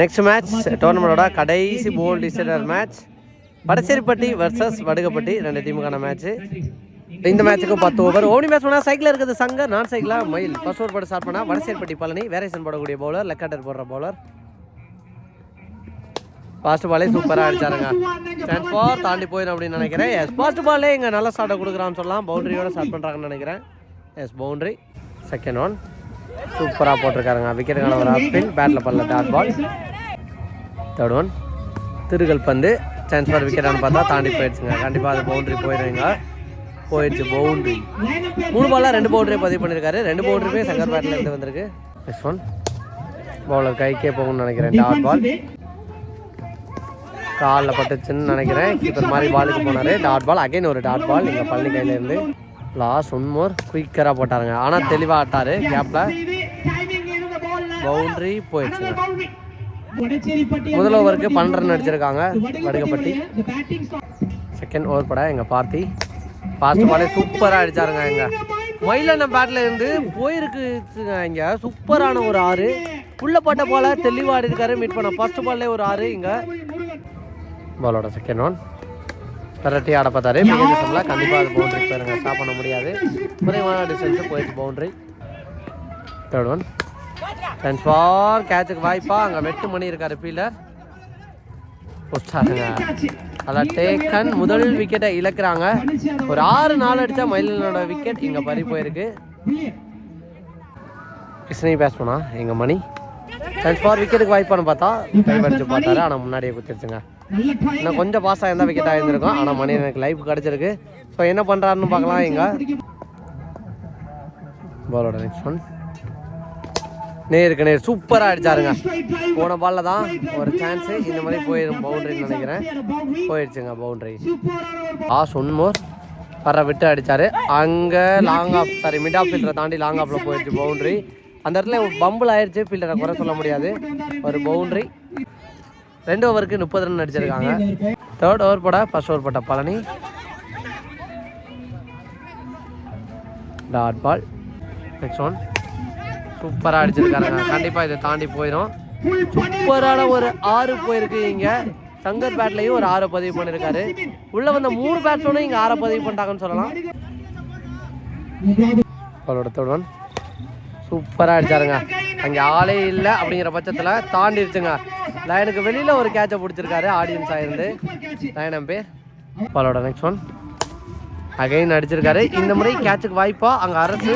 Next match டோர்னமெண்டோட கடைசி போல் decider match Vadaseripatti versus Vadugapatti ரெண்டு டீமுக்கான மேட்ச் இந்த மேட்ச்சுக்கு பத்து ஓவர் ஓடி மேட்ச் பண்ணால் சைக்கிள் இருக்குது சங்க நான் சைக்கிளா மயில். ஃபர்ஸ்ட் ஓவர் போட ஸ்டார்ட் பண்ணால் வடசேரிப்பட்டி பழனி வேரேசன் போடக்கூடிய பவுலர் லெக்காட்டர் போடுற பவுலர் ஃபாஸ்ட் பாலே சூப்பராக அடிச்சாருங்க. சான்ஸ் ஃபார் தாண்டி போயிடும் அப்படின்னு நினைக்கிறேன். எஸ் ஃபாஸ்ட் பாலே இங்கே நல்ல ஸ்டார்ட்டை கொடுக்குறான்னு சொல்லலாம். பவுண்டரியோட ஸ்டார்ட் பண்ணுறாங்கன்னு நினைக்கிறேன். எஸ் பவுண்டரி செகண்ட் ஒன் சூப்பராக போட்டிருக்காருங்க. விக்கெட்டுக்கான ஒரு அப்பின் பேட்டில் பண்ணல டாட் பால் தேர்ட் ஒன் திருகல் பந்து. சான்ஸ் ஃபார் விக்கெட்டானு பார்த்தா தாண்டி போயிடுச்சுங்க. கண்டிப்பாக அது பவுண்ட்ரி போயிடுவீங்க போயிடுச்சு பவுண்ட்ரி மூணு பாலாக ரெண்டு பவுண்டரி பதிவு பண்ணியிருக்காரு ரெண்டு பவுண்டரியுமே சங்கர் பேட்டில் இருந்து வந்திருக்கு. நெக்ஸ்ட் ஒன் பவுலர் கைக்கே போகும்னு நினைக்கிறேன். டாட் பால் காலில் பட்டுச்சுன்னு நினைக்கிறேன். கீப்பர் மாதிரி பாலுக்கு போனார். டாட் பால் அகைன் ஒரு டாட் பால் இங்கே பள்ளி கையிலேருந்து லாஸ்ட் ஒன் மோர் குயிக்கராக போட்டாருங்க. ஆனால் தெளிவாக ஆட்டாரு. கேப்பில் பவுண்டரி போயிடுச்சுங்க. முதல் ஓவருக்கு பன்னெண்டு ரன் அடிச்சிருக்காங்க. வடுகப்பட்டி. செகண்ட் ஓவர் பட எங்கள் பார்த்தி. ஃபாஸ்ட் பாலே சூப்பராக அடிச்சாருங்க எங்க மயிலான பேட்டில் இருந்து போயிருக்குங்க இங்கே. சூப்பரான ஒரு ஆறு. உள்ள பட்ட போல தெளிவாக ஆடிருக்காரு. மீட் பண்ண ஃபர்ஸ்ட் பால்லே ஒரு ஆறு இங்கே. பாலோட செகண்ட் ஒன் விரட்டி ஆட பார்த்தாரு. மிக கண்டிப்பாக அது பவுண்டரி போயிருங்க ஸ்டாப் பண்ண முடியாது. குறைவான டிஸ்டன்ஸ் போயிடுச்சு boundary third one chance for கேட்சுக்கு வாய்ப்பா. அங்கே வெட்டு மணி இருக்காரு ஃபீல்டர் போட்டாருங்க அதான் டேக்கன் முதல் விக்கெட்டை இழக்கிறாங்க. ஒரு ஆறு நாள் அடிச்சா மயிலனோட விக்கெட் இங்கே பறி போயிருக்கு. கிருஷ்ணி பேஸ் பண்ணா எங்க மணி? சான்ஸ் ஃபார் விக்கெட்டுக்கு வாய்ப்பான்னு பார்த்தா டைம் அடிச்சு பார்த்தாரு. ஆனால் முன்னாடியே குத்திருச்சுங்க. இன்னும் கொஞ்சம் பாஸ் ஆயிருந்தா விக்கெட் ஆயிருந்திருக்கும். ஆனால் மணி எனக்கு லைஃப் கிடச்சிருக்கு. ஸோ என்ன பண்ணுறாருன்னு பார்க்கலாம் எங்க பாலோட நெக்ஸ்ட் ஒன் நேருக்கு நேர் சூப்பராக அடிச்சாருங்க. போன பால்ல தான் ஒரு சான்ஸ் இந்த மாதிரி போயிடும் பவுண்டரின்னு நினைக்கிறேன். போயிடுச்சுங்க பவுண்டரி லாஸ் ஒன் மோர் வர விட்டு அடிச்சாரு. அங்கே long off sorry mid off ஃபீல்டரை தாண்டி லாங் ஆஃப்ல போயிடுச்சு பவுண்டரி அந்த இடத்துல பம்பிள் ஆயிடுச்சு ஃபீல்டரை குறை சொல்ல முடியாது. ஒரு பவுண்டரி ரெண்டு ஓவருக்கு முப்பது ரன் அடிச்சிருக்காங்க. தேர்ட் ஓவர் போட ஃபர்ஸ்ட் ஓவர் போட்ட Palani. Dot ball next one சூப்பராக அடிச்சிருக்காருங்க கண்டிப்பாக இதை தாண்டி போயிடும் சூப்பரான ஒரு ஆறு போயிருக்கு இங்கே. சங்கர் பேட்லையும் ஒரு ஆறை பதிவு பண்ணியிருக்காரு உள்ள வந்த மூணு பேட்ஸ்மேனும் இங்கே ஆறை பதிவு பண்ணிட்டாங்கன்னு சொல்லலாம். அவரோட தொடுவன் சூப்பராக அடிச்சாருங்க. அங்கே ஆளே இல்லை அப்படிங்கிற பட்சத்தில் தாண்டிடுச்சுங்க லைனுக்கு வெளியில் ஒரு கேட்சை பிடிச்சிருக்காரு ஆடியன்ஸ் ஆயிருந்து லைன் பேர் அவளோட நெக்ஸ்ட் ஒன் அகைன் அடிச்சிருக்காரு இந்த முறை கேட்சுக்கு வாய்ப்பா. அங்கே அரசு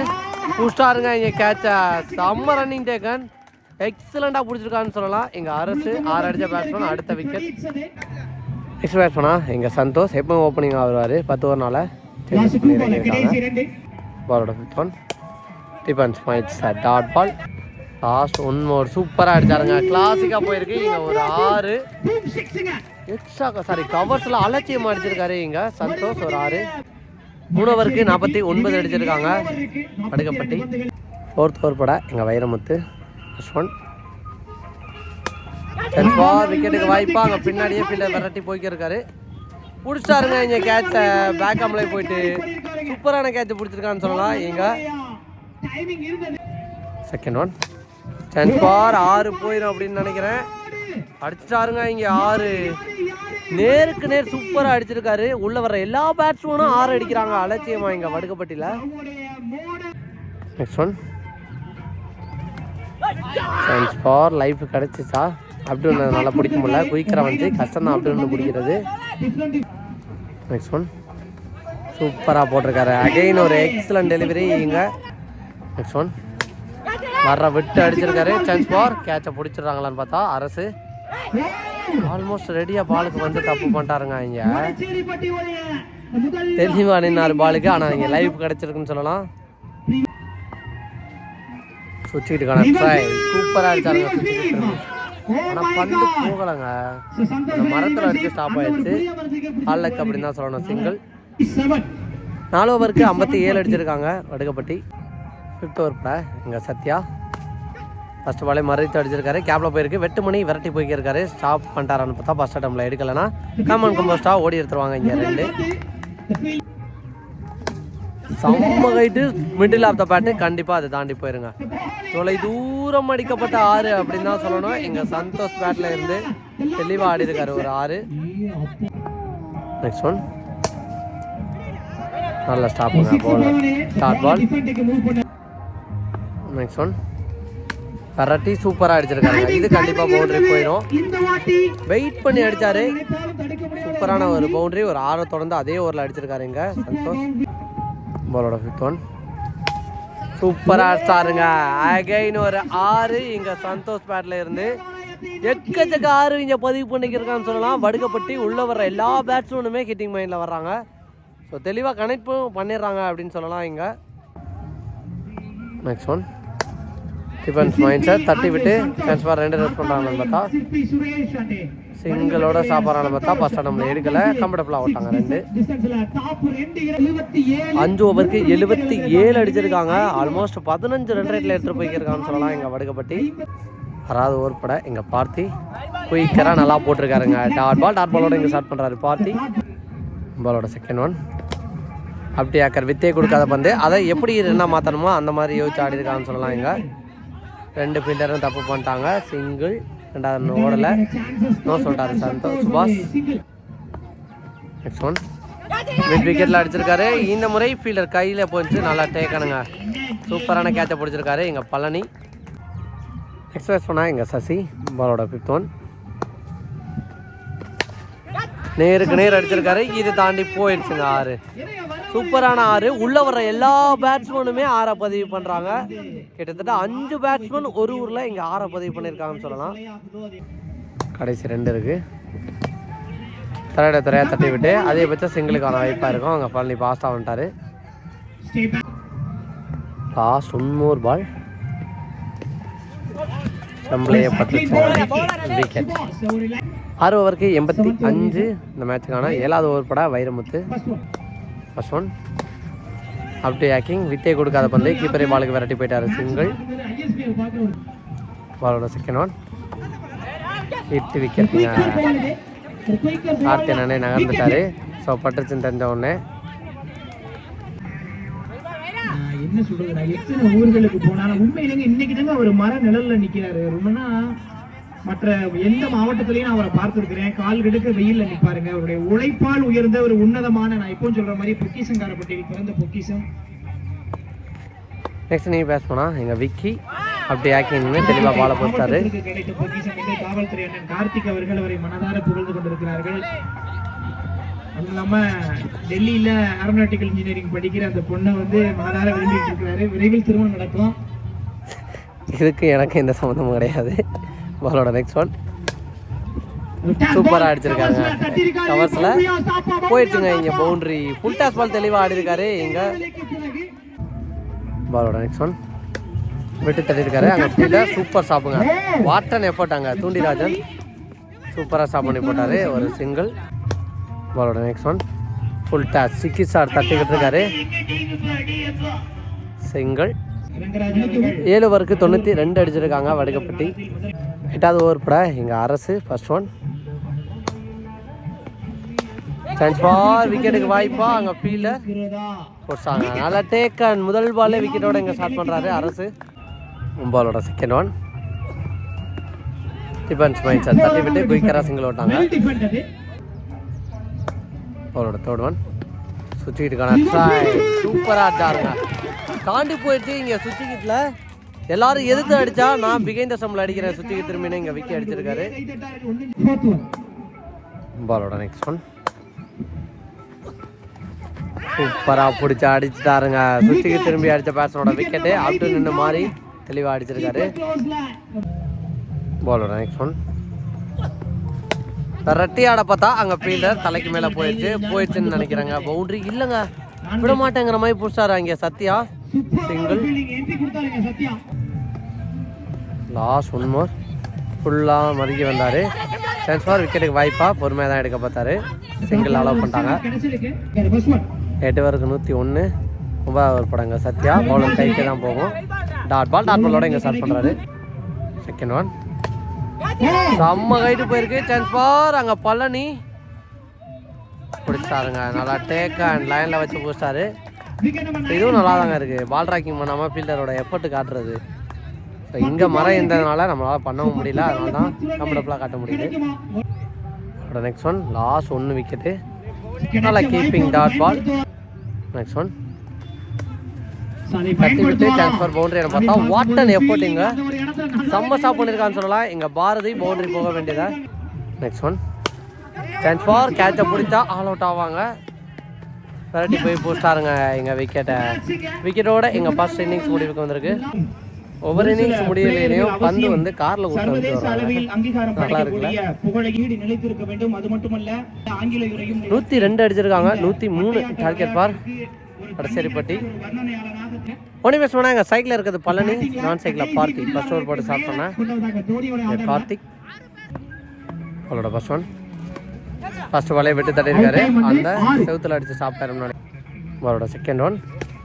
புஷ்டாருங்க இங்கே கேட்சை செம்ம ரன்னிங் டேக்கன் எக்ஸலண்டாக பிடிச்சிருக்கான்னு சொல்லலாம். எங்கள் அரசு ஆறு அடிச்ச பேட்ஸ்மேன் அடுத்த விக்கெட் நெக்ஸ்ட் பேட்ஸ்மேனா எங்கள் சந்தோஷ். எப்போ ஓப்பனிங் ஆகுவார் பத்து ஓவர்னால பாலோட fifth one defence minds dot ball last one ஒரு சூப்பராக அடிச்சாருங்க கிளாசிக்காக போயிருக்கு. இங்கே ஒரு ஆறு. எக்ஸ்ட்ரா சாரி கவர்ஸில் அலட்சியமாக அடிச்சிருக்காரு இங்கே. சந்தோஷ் ஒரு ஆறு. மூணவருக்கு நாற்பத்தி ஒன்பது அடிச்சிருக்காங்க. படுக்கப்பட்டி ஃபோர்த் ஓவர் பட. எங்கள் வைரமுத்து. ஒன் விக்கெட்டுக்கு வாய்ப்பா. அங்கே பின்னாடியே ஃபீல்டர் விரட்டி போய்க்கிருக்காரு. பிடிச்சாருங்க இங்கே கேட்சை பேக் அம்லே போயிட்டு. சூப்பரான கேட்ச் பிடிச்சிருக்கான்னு சொல்லலாம் இங்கே. செகண்ட் ஒன் சான்ஸ் ஃபார் ஆறு போயிடும் அப்படின்னு நினைக்கிறேன். அடிச்சிட்டாருங்க இங்கே ஆறு. நேருக்கு நேர் சூப்பராக அடிச்சிருக்காரு. உள்ள வர எல்லா பேட்ஸ்மேனும் ஆறு அடிக்கிறாங்க. அலட்சியமா இங்கே வடுக்கப்பட்டியில் next one chance for life கிடச்சிச்சா? அப்படி ஒன்று நல்லா பிடிக்க முடியல. குயிக்கராக வந்து கஷ்டம் தான் அப்படி ஒன்று பிடிக்கிறது. நெக்ஸ்ட் ஒன் சூப்பராக போட்டிருக்காரு. அகைன் ஒரு எக்ஸலன்ட் டெலிவரி இங்கே. நெக்ஸ்ட் ஒன் வர்ற விட்டு அடிச்சிருக்காரு. சான்ஸ் ஃபார் கேட்சை பிடிச்சிடுறாங்களான்னு பார்த்தா அரசு. ஆல்மோஸ்ட் ரெடியாக பாலுக்கு வந்து தப்பு பண்ணிட்டாருங்க இங்கே. தெளிவா நின்னாரு பாலுக்கு ஆனால் இங்கே லைவ் கிடச்சிருக்குன்னு சொல்லலாம். சுவிட்சுக்கிட்டுக்கான ட்ரை சூப்பராக அடிச்சாருங்க ஆனால் பந்து போகலைங்க. அந்த மரத்தில் அடிச்சு ஸ்டாப் ஆயிடுச்சு. ஆல்லக்கு அப்படின்னு தான் சொல்லணும் சிங்கிள் நாலு ஓவருக்கு ஐம்பத்தி ஏழு அடிச்சிருக்காங்க வடுகப்பட்டி. ஃபிஃப்த் ஓவர் பட இங்கே சத்யா. ஃபர்ஸ்ட் பாலே மறைத்து அடிச்சிருக்காரு. கேப்ல போயிருக்கு. வெட்டு மணி விரட்டி போய்க்கிருக்காரு. ஸ்டாப் பண்ணிட்டாரான்னு பார்த்தா ஃபர்ஸ்ட் அட்டம்ல எடுக்கலனா காமன் கம்போஸ்டா ஓடி எடுத்துருவாங்க இங்கே ரெண்டு. செம்ம கைட்டு மிடில் ஆஃப் த பேட்டு கண்டிப்பாக அதை தாண்டி போயிருங்க. தொலை தூரம் அடிக்கப்பட்ட ஆறு அப்படின்னு தான் சொல்லணும். எங்கள் சந்தோஷ் பேட்டில் இருந்து தெளிவாக ஆடி இருக்காரு ஒரு ஆறு. நெக்ஸ்ட் ஒன் நல்ல ஸ்டாப்புங்க ball start ball next one கரட்டி சூப்பராக அடிச்சிருக்காங்க. இது கண்டிப்பாக பவுண்டரி போயிடும். வெயிட் பண்ணி முடியாது சூப்பரான ஒரு பவுண்டரி ஒரு ஆறை தொடர்ந்து அதே ஓவரில் அடிச்சிருக்காரு இங்க. சந்தோஷ். பாலோட ஃபிஃப்த் ஒன் சூப்பராக அடிச்சாருங்க. அகைன் ஒரு ஆறு. இங்க சந்தோஷ் பேட்ல இருந்து எக்கச்சக்க ஆறு இங்க பதிவு பண்ணிக்கிறக்கான்னு சொல்லலாம். வடுக்கப்பட்டி உள்ள வர்ற எல்லா பேட்ஸ்மேனுமே ஹிட்டிங் மைண்டில் வர்றாங்க. ஸோ தெளிவாக கனெக்டும் பண்ணிடுறாங்க அப்படின்னு சொல்லலாம் இங்க. நெக்ஸ்ட் ஒன் டிஃபன்ஸ் மைண்ட் தட்டி விட்டு சான்ஸ் பார் ரெண்டு ரன் பண்ணுறாங்கன்னு பார்த்தா சிங்கிளோட சாப்பிட்றாங்க பார்த்தா ஃபர்ஸ்ட் நம்மளை எடுக்கல. கம்ஃபர்டபுளாக ஓட்டாங்க ரெண்டு. அஞ்சு ஓவருக்கு எழுபத்தி ஏழு அடிச்சிருக்காங்க. ஆல்மோஸ்ட் பதினஞ்சு ரன் ரேட்டில் எடுத்துகிட்டு போய்க்கிருக்கான்னு சொல்லலாம். எங்கள் வடுக்கப்பட்டி ஆறாவது ஓவர் பட எங்கள் பார்த்தி. குயிக்கராக நல்லா போட்டிருக்காருங்க. டாட் பால் டாட் பாலோட இங்கே ஸ்டார்ட் பண்ணுறாரு பார்த்தி. பாலோட செகண்ட் ஒன் அப்படி ஆக்கர் வித்தே கொடுக்காத பந்து. அதை எப்படி என்ன மாற்றணுமோ அந்த மாதிரி யோசிச்சு ஆடி இருக்கான்னு சொல்லலாம் இங்கே. ரெண்டு ஃபீல்டரும் தப்பு பண்ணிட்டாங்க. சிங்கிள் ரெண்டாவது ஓடலை. நோ சொல்லிட்டாரு சந்தோஷ் சுபாஷ். நெக்ஸ்ட் ஒன் மிட் விக்கெட்டில் அடிச்சிருக்காரு. இந்த முறை ஃபீல்டர் கையில் போச்சு நல்லா டேக்கணுங்க சூப்பரான கேட்சை பிடிச்சிருக்காரு. எங்கள் பழனி. எக்ஸ்பிரஸ் பண்ணால் எங்கள் சசி. பாலோட ஃபிஃப்த் ஒன் நேருக்கு நேர் அடிச்சிருக்காரு. இது தாண்டி போயிடுச்சுங்க ஆறு. சூப்பரான ஆறு. உள்ள வர்ற எல்லா பேட்ஸ்மேனுமே ஆறை பதிவு பண்ணுறாங்க கிட்டத்தட்ட அஞ்சு பேட்ஸ்மேன் ஒரு ஊரில் இங்கே ஆறை பதிவு பண்ணியிருக்காங்கன்னு சொல்லலாம். கடைசி ரெண்டு இருக்கு. தரையிட தரையாக தட்டி விட்டு அதிகபட்சம் சிங்கிளுக்கான வாய்ப்பாக இருக்கும். அங்கே பழனி பாஸ்டாக வந்துட்டாரு லாஸ்ட் ஒன்னூறு பால் நம்மளே பட்டுச்சு விக்கெட். ஆறு ஓவருக்கு எண்பத்தி அஞ்சு. இந்த மேட்சுக்கான ஏழாவது ஓவர் பட Vairamuthu. First one first one அப்படி வித்தே கொடுக்காத பந்து கீப்பரே பாலுக்கு விரட்டி போயிட்டார். சிங்கிள் பாலோட செகண்ட் ஒன் எட்டு விக்கெட் ஆர்த்தி குயிக்கர் கார்த்தி அண்ணனே நகர்ந்துட்டாரு. ஸோ பட்டுச்சுன்னு தெரிஞ்ச உடனே. நான் என்ன சொல்றதுடா எத்தனை ஊர்களுக்கு போனாலும் உண்மையிலேங்க இன்னைக்கு தாங்க அவர் மர நிழல்ல நிக்கிறாரு. ரொம்பனா மற்ற எந்த மாவட்டத்திலையும் நான் அவரை பார்த்திருக்கிறேன். கால் கெடுக்க வெயில்ல நிப்பாருங்க. அவருடைய உழைப்பால் உயர்ந்த ஒரு உன்னதமான நான் இப்போ சொல்ற மாதிரி பொக்கிசங்காரப்பட்டியில் பிறந்த பொக்கிசம் நெக்ஸ்ட் நீங்கள் பேச போனால் எங்கள் விக்கி அப்படி ஆக்கிங்னு தெளிவாக பாலை போட்டாரு. கிடைத்த பொக்கிசம் என்று காவல்துறை அண்ணன் கார்த்திக் அவர்கள் அவரை மனதார புகழ்ந்து கொண்டிருக்கிறார்கள். அது இல்லாம டெல்லியில ஏரோநாட்டிக்கல் இன்ஜினியரிங் படிக்கிற அந்த பொண்ணை வந்து மனதார விரும்பிட்டு இருக்கிறாரு. விரைவில் திருமணம் நடக்கும். இதுக்கு எனக்கு எந்த சம்மந்தமும் கிடையாது. பாலோட நெக்ஸ்ட் ஒன் சூப்பராக அடிச்சிருக்காங்க. கவர்ஸில் போயிடுச்சுங்க இங்கே பவுண்ட்ரி ஃபுல் டாஸ் பால் தெளிவாக ஆடிருக்காரு இங்கே. பாலோட நெக்ஸ்ட் ஒன் விட்டு தள்ளியிருக்காரு. அங்கே ஃபீல்டர் சூப்பர் ஸ்டாப்புங்க வாட்டன் எஃபர்ட் அங்கே தூண்டிராஜன். சூப்பராக ஸ்டாப் பண்ணி போட்டார் ஒரு சிங்கிள் பாலோட நெக்ஸ்ட் ஒன் ஃபுல் டாஸ் சிக்கி சார் தட்டிக்கிட்டு இருக்காரு. சிங்கிள் ஏழு ஓவருக்கு தொண்ணூற்றி ரெண்டு அடிச்சிருக்காங்க வடுகப்பட்டி. எட்டாவது ஓவர் பட. எங்கள் அரசு ஃபர்ஸ்ட் ஒன் சான்ஸ் பால் விக்கெட்டுக்கு வாய்ப்பா. அங்கே ஃபீல்டர் போட்டாங்க. நல்லா டேக்கன் முதல் பாலே விக்கெட்டோட இங்கே ஸ்டார்ட் பண்ணுறாரு அரசு. பாலோட second one defence mind sir தட்டி விட்டு குயிக்கராக சிங்கிள் ஓட்டாங்க. பாலோட தேர்ட் ஒன் சுற்றிக்கிட்டுக்கான ட்ரை சூப்பராக அடிச்சாருங்க தாண்டி போயிடுச்சு இங்கே சுற்றிக்கிட்டுல எல்லாரும் எதிர்த்து அடிச்சா? நான் பிகைந்த சம்பளம் அடிக்கிறேன். சுற்றிக்கிட்டு திரும்பினு இங்கே விக்கி அடிச்சிருக்காரு. பாலோட நெக்ஸ்ட் ஒன் சூப்பரா பிடிச்சி அடிச்சுட்டாருங்க. சுத்திக்கு திரும்பி அடிச்ச பேசனோட விக்கெட்டு அவுட்டு நின்று மாறி தெளிவா அடிச்சிருக்காரு. பாலோட நெக்ஸ்ட் ஒன் ரெட்டி ஆட பார்த்தா அங்கே ஃபீல்டர் தலைக்கு மேலே போயிடுச்சு. போயிடுச்சுன்னு நினைக்கிறேங்க. பவுண்ட்ரி இல்லைங்க. விட மாட்டேங்கிற மாதிரி பிடிச்சாரு அங்கே Sathya. Single last one more ஃபுல்லாக மறுக்கி வந்தார். சான்ஸ் ஃபார் விக்கெட்டுக்கு வாய்ப்பா பொறுமையாக தான் எடுக்க பார்த்தாரு. சிங்கிள் அலோவ் பண்ணிட்டாங்க. எட்டு பேருக்கு நூற்றி ஒன்று ஒன்பதாவது ஒரு படங்க சத்யா. பவுலர் கைக்கு தான் போகும். டாட் பால் டாட் பாலோட இங்கே ஸ்டார்ட் பண்ணுறாரு செகண்ட் ஒன் செம்ம கைட்டு போயிருக்கு. சான்ஸ் ஃபார் அங்கே பழனி. பிடிச்சாருங்க. நல்லா டேக் அண்ட் லைனில் வச்சு நம்பர் இதுவும் நல்லா தாங்க இருக்குது பால் ட்ராக்கிங் பண்ணாமல் ஃபீல்டரோட எஃபர்ட் காட்டுறது. ஸோ இங்கே மரம் இருந்ததுனால நம்மளால் பண்ணவும் முடியல. அதனால தான் கம்ஃபர்டபுளாக காட்ட முடியுது. அப்புறம் நெக்ஸ்ட் ஒன் லாஸ்ட் ஒன்று விக்கெட்டு நல்லா keeping dot ball next one தட்டி விட்டு சான்ஸ் ஃபார் பவுண்டரி பார்த்தா வாட் அண்ட் எஃபோர்ட் இங்கே. செம்ம ஸ்டாப் பண்ணியிருக்கான்னு சொல்லலாம் இங்கே பாரதி பவுண்டரி போக வேண்டியதா? நெக்ஸ்ட் ஒன் சான்ஸ் ஃபார் கேட்சை பிடிச்சா ஆல் அவுட் ஆவாங்க. விரட்டி போய் பூஸ்டாருங்க எங்கள் விக்கெட்டை விக்கெட்டோட எங்கள் ஃபர்ஸ்ட் இன்னிங்ஸ் முடிவுக்கு வந்திருக்கு. ஒவ்வொரு இன்னிங்ஸ் முடியலையும் பந்து வந்து காரில் அங்கீகாரம் நல்லா இருக்குல்ல? படைக்கக்கூடிய புகழை ஈடு நிலைத்திருக்க வேண்டும். அது மட்டுமல்ல ஆங்கில உரையும் நூற்றி ரெண்டு அடிச்சிருக்காங்க. நூற்றி மூணு டார்கெட் பார். வர்ணனையாளராக ஒன்றும் பேச வேணா எங்கள் சைக்கிள் இருக்குது பழனி நான் சைக்கிளில் பார்த்தி ஃபர்ஸ்ட் ஓவர் போட்டு ஸ்டார்ட் பண்ணேன். கார்த்திக். அவளோட ஃபர்ஸ்ட் ஒன் ஃபர்ஸ்ட் வலையை விட்டு தட்டியிருக்காரு. அந்த செவுத்துல அடிச்சு சாப்பிட்டாரு முன்னாடி அவரோட செகண்ட் ஒன்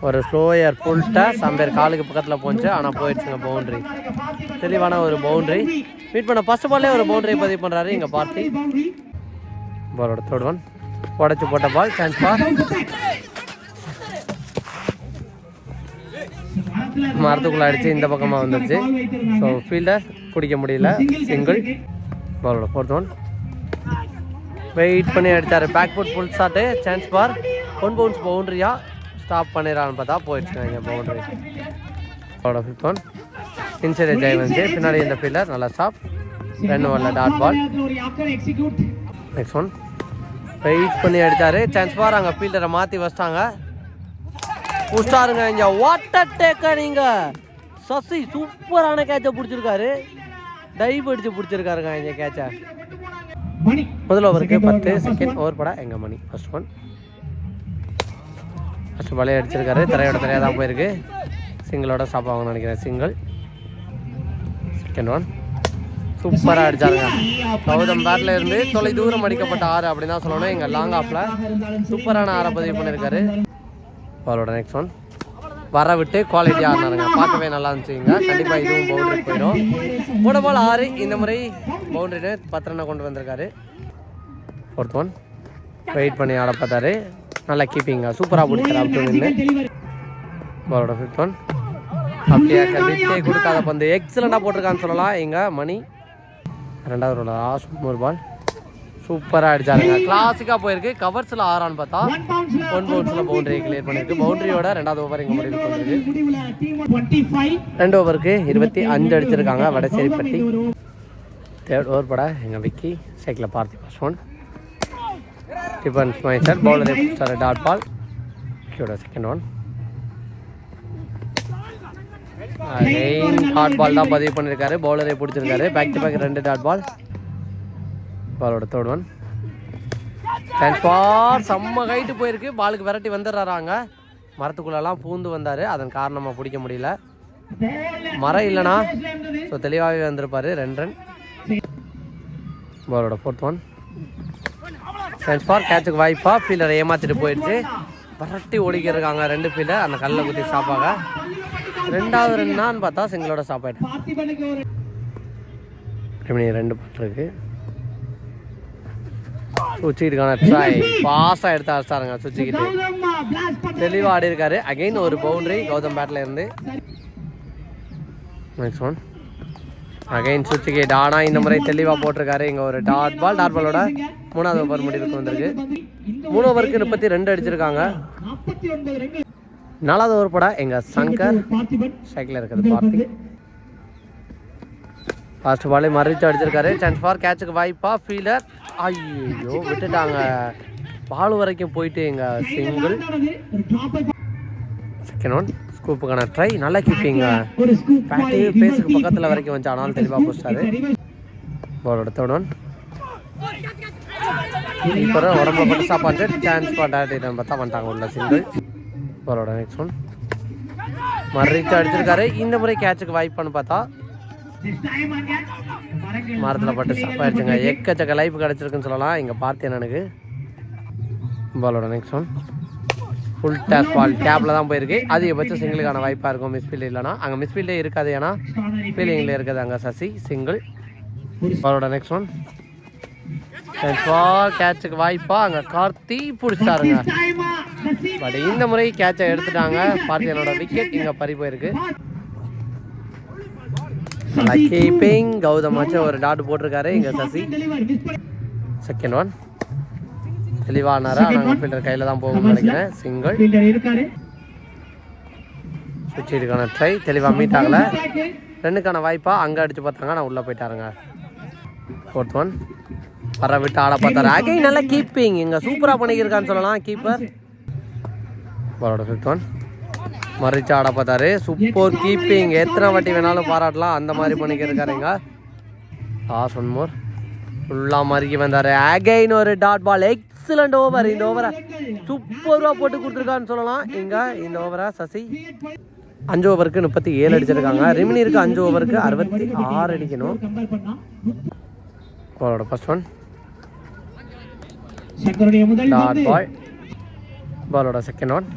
ஒரு ஸ்லோயர் ஃபுல்ட்டா சம்பேர் காலுக்கு பக்கத்தில் போச்சு. ஆனால் போயிடுச்சுங்க பவுண்டரி தெளிவான ஒரு பவுண்டரி மீட் பண்ண ஃபர்ஸ்ட் பால்லே ஒரு பவுண்டரி பதிவு பண்ணுறாரு இங்கே பார்த்தி பாலோட தேர்ட் ஒன் உடச்சி போட்ட பால் சான்ஸ் பார் மரத்துக்குள்ள அடிச்சு இந்த பக்கமாக வந்துருச்சு. ஸோ ஃபீல்டர் பிடிக்க முடியல. சிங்கிள் பாலோட ஃபோர்த் ஒன் வெயிட் பண்ணி அடித்தார் back foot full shot chance for one bounce பவுண்டரியா stop பண்ணிடலான்னு பார்த்தா போயிடுச்சுங்க இங்கே பவுண்டரி அவரோட ஃபிஃப்த் ஒன் இன்சைட் ஜெய் வந்து பின்னாடி இந்த ஃபீல்டர் நல்லா ஸ்டாப் ரெண்டு வரல dot ball next one wait பண்ணி அடித்தார் சான்ஸ் பார் அங்கே ஃபீல்டரை மாற்றி வச்சிட்டாங்க. புஷ்டாருங்க இங்கே. வாட்டர் டேக்க நீங்க சசி சூப்பரான கேட்சை பிடிச்சிருக்காரு. டைவ் அடிச்சு பிடிச்சிருக்காருங்க இங்கே கேட்சை முதல் ஓவருக்கு பத்து செகண்ட் ஓவர் படா எங்க மணி? ஃபர்ஸ்ட் ஒன் ஃபர்ஸ்ட் பாலே அடிச்சிருக்காரு தரையோட தரையாக தான் போயிருக்கு. சிங்கிளோட ஸ்டாப் ஆகும்னு நினைக்கிறேன் சிங்கிள் செகண்ட் ஒன் சூப்பராக அடிச்சாருங்க. கௌதம் பேட்ல இருந்து தொலை தூரம் அடிக்கப்பட்ட ஆறு அப்படின்னு தான் சொல்லணும். எங்கள் லாங் ஆஃப்ல சூப்பரான ஆறை பதிவு பண்ணியிருக்காரு பாலோட நெக்ஸ்ட் ஒன் வர விட்டு குவாலிட்டி ஆடினாருங்க பார்க்கவே நல்லா இருந்துச்சுங்க. கண்டிப்பாக இதுவும் பவுண்டரி போயிடும். போட போல் ஆறு இந்த முறை பவுண்டரினு பத்திரம் கொண்டு வந்திருக்காரு. ஃபோர்த் ஒன் வெயிட் பண்ணி ஆட பார்த்தாரு. நல்லா கீப்பிங்க சூப்பராக பிடிச்சாரு அப் நின்று பாலோட ஃபிஃப்த் ஒன் அப்படியே கண்டிப்பே கொடுக்காத பந்து. எக்ஸலண்டாக போட்டிருக்கான்னு சொல்லலாம். எங்கள் மணி. ரெண்டாவது ரோலா லாஸ்ட் பால் சூப்பராக அடிச்சாருங்க கிளாசிக்காக போயிருக்கு. கவர்ஸில் ஆறான்னு பார்த்தா ஒன் பவுன்ஸ்ல ஒன் பவுன்ஸில் பவுண்டரி கிளியர் பண்ணியிருக்கு. பவுண்டரியோட ரெண்டாவது ஓவர் இங்கே முடிவு பண்ணிருக்கு முடிவுல டீம் 25 ரெண்டு ஓவருக்கு இருபத்தி அஞ்சு அடிச்சிருக்காங்க. வடசேரிப்பட்டி தேர்ட் ஓவர் பட எங்கள் விக்கி. சைக்கிளில் பார்த்தி ஃபர்ஸ்ட் ஒன் டிஃபன் ஸ்மைசர் பவுலரை பிடிச்சாரு டாட் பால் விக்கியோட செகண்ட் ஒன் டாட் பால் தான் பதிவு பண்ணியிருக்காரு. பவுலரை பிடிச்சிருக்காரு. பேக் டு பேக் ரெண்டு டாட் பால் பாலோட தேர்ட் ஒன் பால் செம்ம ஹைட்டு போயிருக்கு. பாலுக்கு விரட்டி வந்துடுறாங்க மரத்துக்குள்ளெல்லாம் பூந்து வந்தார். அதன் காரணமாக பிடிக்க முடியல. மரம் இல்லைனா ஸோ தெளிவாகவே வந்திருப்பார். ரெண்டு ரன் பாலோட ஃபோர்த் ஒன் சான்ஸ் ஃபார் கேட்சுக்கு வாய்ப்பா. ஃபீல்டரை ஏமாற்றிட்டு போயிடுச்சு. விரட்டி ஓடிக்கிருக்காங்க ரெண்டு ஃபீல்டர் அந்த கல்லை குத்தி ஸ்டாப்பாக ரெண்டாவது ரன்னான்னு பார்த்தா சிங்கிளோட ஸ்டாப் ரெண்டு பாட்டு இருக்குது சுச்சிக்கிட்டுக்கான ட்ரை பாஸாக எடுத்து அடிச்சாருங்க சுவிச்சுக்கிட்டு தெளிவாக ஆடி இருக்காரு அகைன் ஒரு பவுண்டரி கௌதம் பேட்ல இருந்து. நெக்ஸ்ட் ஒன் அகைன் சுச்சிக்கு டானா இந்த முறை தெளிவாக போட்டிருக்காரு. இங்கே ஒரு டாட் பால் டாட் பாலோட மூணாவது ஓவர் முடிவுக்கு வந்திருக்கு. மூணு ஓவருக்கு முப்பத்தி ரெண்டு அடிச்சிருக்காங்க. நாலாவது ஓவர் பட எங்கள் சங்கர் சைக்கிளில் இருக்கிறது பார்த்து பார்த்தி. ஃபர்ஸ்ட் பாலே மறைச்சு அடிச்சிருக்காரு. சான்ஸ் ஃபார் கேட்சுக்கு வாய்ப்பா ஃபீலர் ஐயோ விட்டுட்டாங்க. பால் வரைக்கும் போயிட்டு எங்கள் சிங்கிள் செகண்ட் ஒன் ஸ்கூப்புக்கான ட்ரை நல்லா கீப்பிங்க ஒரு பேட்டு பேஸுக்கு பக்கத்தில் வரைக்கும் வந்து ஆனாலும் தெளிவாக போஸ்டாரு பால் தேர்ட் ஒன் இப்போ உடம்புல போட்டு சாப்பாடு. சான்ஸ் பாட்டு பார்த்தா வந்துட்டாங்க உள்ள சிங்கிள் பாலோட நெக்ஸ்ட் ஒன் மறிச்சு அடிச்சிருக்காரு. இந்த முறை கேட்சுக்கு வாய்ப்பான்னு பார்த்தா மரத்தில் பட்டு சாப்பாடுச்சுங்க எக்கச்சக்க லைஃப் கிடச்சிருக்குன்னு சொல்லலாம். இங்கே பார்த்தேன் எனக்கு? பாலோட next one full toss ball கேப்பில் தான் போயிருக்கு. அதிகபட்சம் சிங்கிளுக்கான வாய்ப்பாக இருக்கும். மிஸ்ஃபீல்டு இல்லைனா அங்கே மிஸ்ஃபீல்டே இருக்காது. ஏன்னா ஃபீல்டிங்கில் இருக்குது அங்கே சசி சிங்கிள் பாலோட நெக்ஸ்ட் ஒன் கேட்சுக்கு வாய்ப்பா. அங்க கார்த்தி பிடிச்சாருங்க. பட் இந்த முறை கேட்சை எடுத்துட்டாங்க. பார்த்தியனோட விக்கெட் இங்க பறி போயிருக்கு. கீப்பிங் கௌதமாச்சும் ஒரு டாட் போட்டிருக்காரு இங்க சசி. செகண்ட் ஒன் தெளிவானாரா நாங்கள் ஃபீல்டர் கையில் தான் போகும்னு நினைக்கிறேன். சிங்கிள் இருக்காரு. சுவிட்சுக்கான ட்ரை தெளிவாக மீட் ஆகலை. ரெண்டுக்கான வாய்ப்பா அங்கே அடிச்சு பார்த்தாங்க நான் உள்ளே போயிட்டாருங்க. ஃபோர்த் ஒன் வர விட்டு ஆட பார்த்தாரு. அகை நல்லா கீப்பிங் இங்கே சூப்பராக பண்ணிக்கிருக்கான்னு சொல்லலாம் கீப்பர் பாலோட ஃபிஃப்த் ஒன் மறிச்சு ஆட பார்த்தாரு. சூப்பர் கீப்பிங் எத்தனை வாட்டி வேணாலும் பாராட்டலாம். அந்த மாதிரி பண்ணிக்கிருக்காருங்க. லாஸ் ஒன் மோர் ஃபுல்லாக மறுக்கி வந்தார். அகைன் ஒரு டாட் பால் எக்ஸலண்ட் ஓவர் இந்த ஓவரை சூப்பராக போட்டு கொடுத்துருக்கான்னு சொல்லலாம். இங்கே இந்த ஓவரை சசி அஞ்சு ஓவருக்கு முப்பத்தி ஏழு அடிச்சிருக்காங்க. ரிமினி இருக்கு அஞ்சு ஓவருக்கு அறுபத்தி ஆறு அடிக்கணும். பாலோட ஃபர்ஸ்ட் ஒன் டாட் பால் பாலோட செகண்ட் ஒன்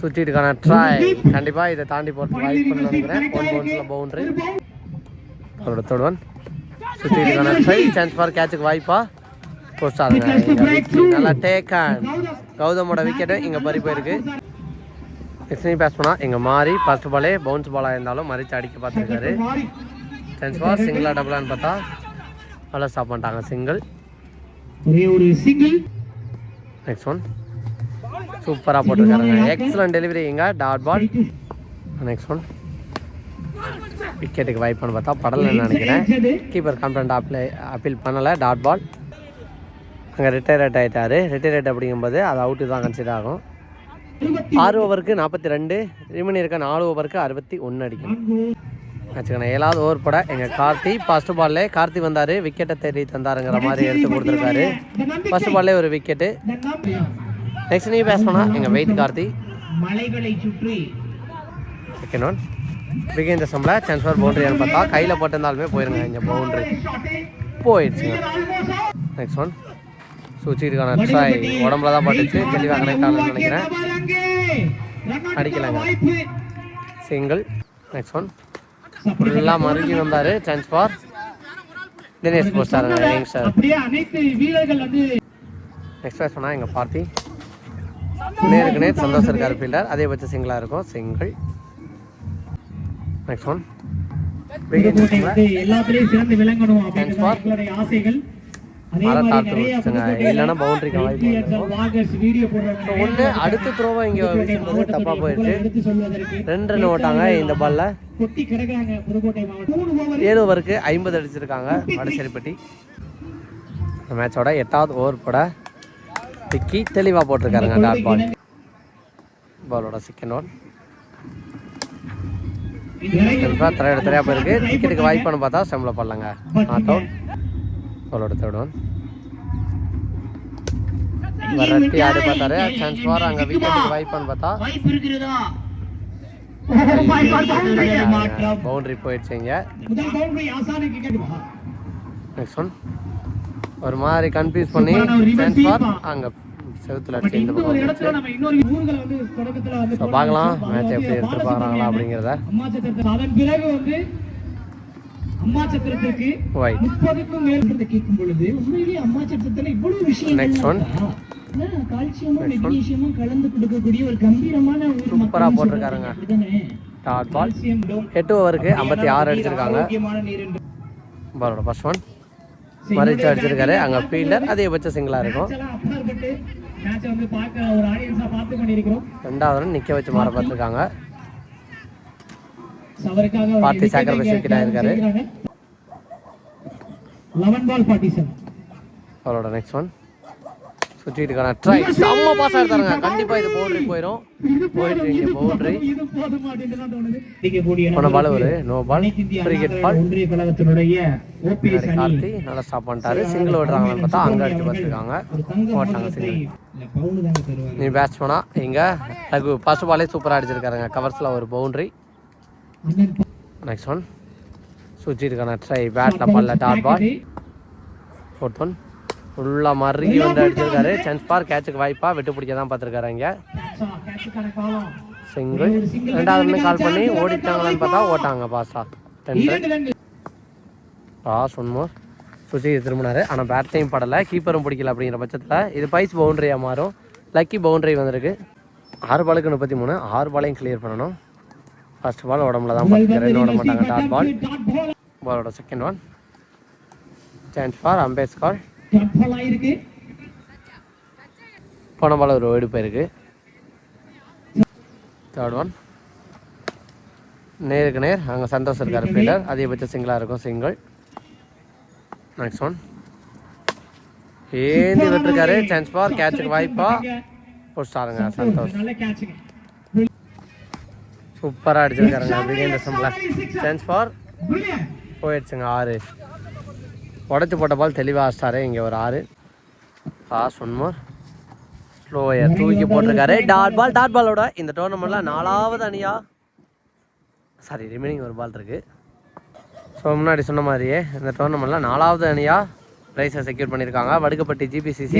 சுற்றிட்டுக்கான ட்ரை கண்டிப்பாக இதை தாண்டி போட்டு வாய்ப்பு நினைக்கிறேன். ஒன் பவுன்ஸில் பவுண்டரி தேர்ட் ஒன் சுற்றிட்டுக்கான ட்ரை சான்ஸ் ஃபார் கேட்சுக்கு வாய்ப்பா. போஸ்ட் ஆகுங்க. நல்லா டேக்கன் கௌதமோட விக்கெட்டு இங்கே பறி போயிருக்கு. எக்ஸ்னி பேஸ் பண்ணால் இங்கே மாறி ஃபர்ஸ்ட் பாலே பவுன்ஸ் பாலாக இருந்தாலும் மறிச்சு அடிக்க பார்த்துருக்காரு. சான்ஸ் ஃபார் சிங்கிளா டபுளான்னு பார்த்தா நல்லா ஸ்டாப் பண்ணிட்டாங்க. சிங்கிள் ஒரே ஒரு சிங்கிள் நெக்ஸ்ட் ஒன் சூப்பராக போட்டிருக்காருங்க. எக்ஸலன்ட் டெலிவரி இங்க டாட் பால் நெக்ஸ்ட் ஒன் விக்கெட்டுக்கு வாய்ப்புன்னு பார்த்தா படலன்னு நினைக்கிறேன். கீப்பர் கம்ப்ளைண்ட் அப்ளை அப்பீல் பண்ணலை. டாட் பால் அங்கே ரிட்டையர்ட் ஆகிட்டார் ரிட்டையர்ட் அப்படிங்கும்போது அது அவுட்டு தான் கன்சிடர் ஆகும். ஆறு ஓவருக்கு நாற்பத்தி ரெண்டு ரிமன் இருக்க நாலு ஓவருக்கு அறுபத்தி ஒன்று அடிக்கணும். வச்சுக்கணும் ஏழாவது ஓவர் போட எங்கள் கார்த்தி ஃபர்ஸ்ட் பால்லே கார்த்தி வந்தார். விக்கெட்டை தேடி தந்தாருங்கிற மாதிரி எடுத்து கொடுத்துருக்காரு. ஃபர்ஸ்ட் பால்லே ஒரு விக்கெட்டு நெக்ஸ்ட் நீ பேஸ் எங்கள் வெயிட் கார்த்தி. மலைகளை சுற்றி. Second one begin the chance for பவுண்டரியான்னு பார்த்தா? கையில் போட்டிருந்தாலுமே போயிருங்க இங்கே பவுண்டரி போயிடுச்சுங்க. நெக்ஸ்ட் ஒன் சூச்சிருக்கான ட்ரை உடம்புல தான் பட்டுச்சு. தெளிவாக கனெக்ட் ஆகலன்னு நினைக்கிறேன். அடிக்கலைங்க. சிங்கிள் நெக்ஸ்ட் ஒன் ஃபுல்லாக மறுக்கி வந்தார். சான்ஸ் ஃபார் தினேஷ் வீரர்கள் வந்து நெக்ஸ்ட் பேஸ் பண்ணால் எங்கள் பார்த்தி? நேருக்கு நேர் சந்தோஷம் இருக்கார் ஃபீல்டர் அதே பட்ச சிங்கிளாக இருக்கும். சிங்கிள் நெக்ஸ்ட் ஒன் இல்லைன்னா பவுண்டரிக்கு வாய்ப்பு ஒன்று அடுத்த த்ரோவை இங்கே வீசும்போது தப்பாக போயிடுச்சு ரெண்டு ரன் ஓட்டாங்க இந்த பால்ல ஏழு ஓவருக்கு ஐம்பது அடிச்சிருக்காங்க. வடசேரிப்பட்டி மேட்சோட எட்டாவது ஓவர் போட டிக்கி தெளிவாக போட்டிருக்காருங்க டாட் பால். பாலோட செகண்ட் ஒன் கண்டிப்பாக தரையோட தரையாக போயிருக்கு. டிக்கெட்டுக்கு வாய்ப்புன்னு பார்த்தா செம்மில் பண்ணலங்க நாட் அவுட் பாலோட தேர்ட் ஒன் வரட்டி ஆடி பார்த்தாரு. சான்ஸ் ஃபார் அங்கே விக்கெட்டுக்கு வாய்ப்புன்னு பார்த்தா. பவுண்டரி போயிடுச்சு இங்க. முதல் பவுண்டரி ஆசானுக்கு கேட்டுவா நெக்ஸ்ட் ஒன் ஒரு மாதிரி கன்ஃபியூஸ் பண்ணி அங்கே செவுத்துல அடிச்சு இந்த பக்கம் பார்க்கலாம். மேட்ச் எப்படி எடுத்துருப்பாங்களா அப்படிங்கிறத. அம்மா சத்திரத்துக்கு அதன் பிறகு வந்து அம்மா சத்திரத்திற்கு ஒயிட் முப்பதுக்கும் மேற்பட்ட கேட்கும் பொழுது உண்மையிலேயே அம்மா சத்திரத்துல இவ்வளவு விஷயம் Next one. கால்சியமும் மெக்னீசியமும் கலந்து கொடுக்கக்கூடிய ஒரு கம்பீரமான ஒரு சூப்பரா போட்டிருக்காருங்க. டாட் பால் எட்டு ஓவருக்கு ஐம்பத்தி ஆறு அடிச்சிருக்காங்க. பாலோட ஃபர்ஸ்ட் ஒன் மறிச்சு அடிச்சிருக்காரு. அங்கே ஃபீல்டர் அதிகபட்ச சிங்கிளாக இருக்கும். பார்த்து ரெண்டாவது நிற்க வச்சு மாற பார்த்துருக்காங்க. sacrifice இங்க wicket ஆயிருக்காரு. செய்கிறாங்க. 11 பால் 47 அவரோட நெக்ஸ்ட் ஒன் சுற்றிட்டுக்கான ட்ரை செம்ம பாஸ் எடுத்தாருங்க கண்டிப்பாக இது பவுண்டரி போயிடும் போயிடுச்சு இங்கே பவுண்டரி போன பால் ஒரு நோ பால் கிரிக்கெட் பால் ஒன்றிய கழகத்தினுடைய ஓபிஎஸ் கார்த்தி நல்லா ஸ்டாப் பண்ணிட்டாரு. சிங்கிள் ஓடுறாங்கன்னு பார்த்தா அங்கே அடிச்சு பார்த்துருக்காங்க. சிங்கிள் தாங்க தருவாரு. நீ பேட்ஸ்மேனா இங்கே ரகு ஃபர்ஸ்ட் பாலே சூப்பராக அடிச்சிருக்காருங்க. கவர்ஸில் ஒரு பவுண்டரி நெக்ஸ்ட் ஒன் சுற்றிருக்கான ட்ரை பேட்டில் பால்ல டாட் பால் ஃபோர்த் ஒன் ஃபுல்லாக மறுக்கி வந்து அடிச்சிருக்காரு சான்ஸ் பார் கேட்சுக்கு வாய்ப்பா விட்டு பிடிக்க தான் பார்த்துருக்காரு இங்கே சிங்கிள் ரெண்டாவது கால் பண்ணி ஓடிட்டாங்களான்னு பார்த்தா ஓட்டாங்க பாஸா டென் ரன் இரண்டு ரன்கள். பாஸ் ஒன் மோர் சுற்றி திரும்பினாரு. ஆனால் பேட்டையும் படலை. கீப்பரும் பிடிக்கல அப்படிங்கிற பட்சத்தில் இது பைஸ் பவுண்டரியாக மாறும். லக்கி பவுண்டரி வந்திருக்கு. ஆறு பாலுக்கு முப்பத்தி மூணு. ஆறு பாலையும் கிளியர் பண்ணணும். ஃபர்ஸ்ட் பால் உடம்புல தான் ரெண்டு ஓட மாட்டாங்க. டாட் பால் பாலோட second one chance for Ambedkar dot ball ஆயிருக்கு போன பால் ஒரு ஓடி போயிருக்கு. தேர்ட் ஒன் நேருக்கு நேர் அங்கே சந்தோஷ் இருக்கார் ஃபீல்டர் அதிகபட்ச சிங்கிளாக இருக்கும் சிங்கிள் நெக்ஸ்ட் ஒன் ஏந்தி விட்டுருக்காரு சான்ஸ் ஃபார் கேட்சுக்கு வாய்ப்பா. போஸ்டாருங்க சந்தோஷ் நல்ல கேட்சுங்க சூப்பராக அடிச்சிருக்காருங்க பிகின் சிம்பிளா. Chance for Brilliant. போயிடுச்சுங்க ஆறு. உடச்சி போட்ட பால் தெளிவாக ஆஸ்டாரு இங்கே ஒரு ஆறு. ஃபாஸ்ட் ஒன் மோர் ஸ்லோயர் தூக்கி போட்டிருக்காரு. டாட் பால் டாட் பாலோட இந்த டோர்னமெண்ட்டில் நாலாவது அணியா? சாரி ரிமைனிங் ஒரு பால் இருக்கு. ஸோ முன்னாடி சொன்ன மாதிரியே இந்த டோர்னமெண்ட்டில் நாலாவது அணியா? ப்ரைஸை செக்யூர் பண்ணியிருக்காங்க வடுக்கப்பட்டி ஜிபிசிசி